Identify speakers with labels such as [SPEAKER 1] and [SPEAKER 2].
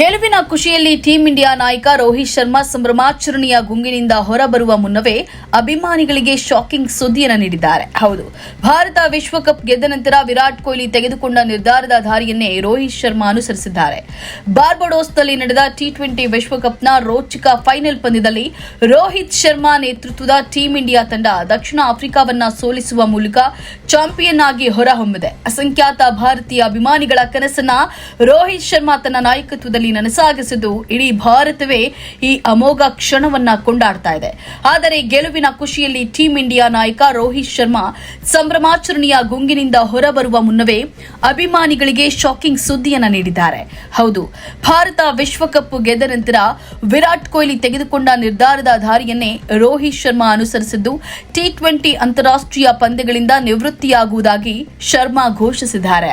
[SPEAKER 1] ಗೆಲುವಿನ ಖುಷಿಯಲ್ಲಿ team India ನಾಯಕ ರೋಹಿತ್ ಶರ್ಮಾ ಸಂಭ್ರಮಾಚರಣೆಯ ಗುಂಗಿನಿಂದ ಹೊರಬರುವ ಮುನ್ನವೇ ಅಭಿಮಾನಿಗಳಿಗೆ ಶಾಕಿಂಗ್ ಸುದ್ದಿಯನ್ನು ನೀಡಿದ್ದಾರೆ. ಹೌದು, ಭಾರತ ವಿಶ್ವಕಪ್ ಗೆದ್ದ ನಂತರ ವಿರಾಟ್ ಕೊಹ್ಲಿ ತೆಗೆದುಕೊಂಡ ನಿರ್ಧಾರದ ದಾರಿಯನ್ನೇ ರೋಹಿತ್ ಶರ್ಮಾ ಅನುಸರಿಸಿದ್ದಾರೆ. ಬಾರ್ಬಡೋಸ್ನಲ್ಲಿ ನಡೆದ ಟಿ ಟ್ವೆಂಟಿ ವಿಶ್ವಕಪ್ನ ರೋಚಕ ಫೈನಲ್ ಪಂದ್ಯದಲ್ಲಿ ರೋಹಿತ್ ಶರ್ಮಾ ನೇತೃತ್ವದ ಟೀಂ ಇಂಡಿಯಾ ತಂಡ ದಕ್ಷಿಣ ಆಫ್ರಿಕಾವನ್ನ ಸೋಲಿಸುವ ಮೂಲಕ ಚಾಂಪಿಯನ್ ಆಗಿ ಹೊರಹೊಮ್ಮಿದೆ. ಅಸಂಖ್ಯಾತ ಭಾರತೀಯ ಅಭಿಮಾನಿಗಳ ಕನಸನ್ನ ರೋಹಿತ್ ಶರ್ಮಾ ತನ್ನ ನಾಯಕತ್ವದಲ್ಲಿ ನನಸಾಗಿಸಿದ್ದು ಇಡೀ ಭಾರತವೇ ಈ ಅಮೋಘ ಕ್ಷಣವನ್ನ ಕೊಂಡಾಡ್ತಾ ಇದೆ. ಆದರೆ ಗೆಲುವಿನ ಖುಷಿಯಲ್ಲಿ ಟೀಂ ಇಂಡಿಯಾ ನಾಯಕ ರೋಹಿತ್ ಶರ್ಮಾ ಸಂಭ್ರಮಾಚರಣೆಯ ಗುಂಗಿನಿಂದ ಹೊರಬರುವ ಮುನ್ನವೇ ಅಭಿಮಾನಿಗಳಿಗೆ ಶಾಕಿಂಗ್ ಸುದ್ದಿಯನ್ನ ನೀಡಿದ್ದಾರೆ. ಹೌದು, ಭಾರತ ವಿಶ್ವಕಪ್ ಗೆದ್ದ ನಂತರ ವಿರಾಟ್ ಕೊಹ್ಲಿ ತೆಗೆದುಕೊಂಡ ನಿರ್ಧಾರದ ದಾರಿಯನ್ನೇ ರೋಹಿತ್ ಶರ್ಮಾ ಅನುಸರಿಸಿದ್ದು ಟಿ ಟ್ವೆಂಟಿ ಅಂತಾರಾಷ್ಟ್ರೀಯ ಪಂದ್ಯಗಳಿಂದ ನಿವೃತ್ತಿಯಾಗುವುದಾಗಿ ಶರ್ಮಾ ಘೋಷಿಸಿದ್ದಾರೆ.